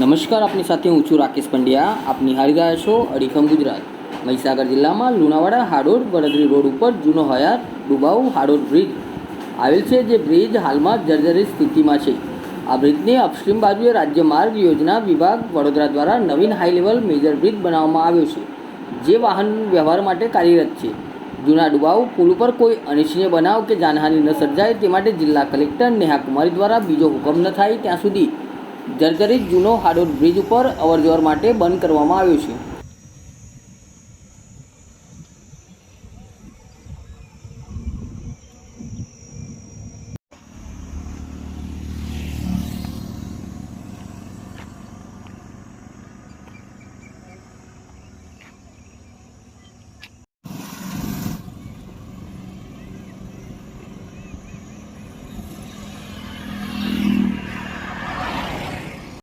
નમસ્કાર આપની સાથે હું છું રાકેશ પંડ્યા. આપ નિહાળી રહ્યા છો અડીખમ ગુજરાત. મહીસાગર જિલ્લામાં લુણાવાડા હાડોડ વડોદરી રોડ ઉપર જૂનો હયાત ડુબાઉ હાડોડ બ્રિજ આવેલ છે જે બ્રિજ હાલમાં જર્જરિત સ્થિતિમાં છે. આ બ્રિજની અપસ્ટ્રીમ બાજુએ રાજ્ય માર્ગ યોજના વિભાગ વડોદરા દ્વારા નવીન હાઈ લેવલ મેજર બ્રિજ બનાવવામાં આવ્યો છે, જે વાહન વ્યવહાર માટે કાર્યરત છે. જૂના ડુબાઉ પુલ ઉપર કોઈ અનિચ્છનીય બનાવ કે જાનહાનિ ન સર્જાય તે માટે જિલ્લા કલેક્ટર નેહા કુમારી દ્વારા બીજો હુકમ ન થાય ત્યાં સુધી જર્જરિત જૂનો હાડોદ બ્રિજ ઉપર અવરજવર માટે બંધ કરવામાં આવ્યો છે.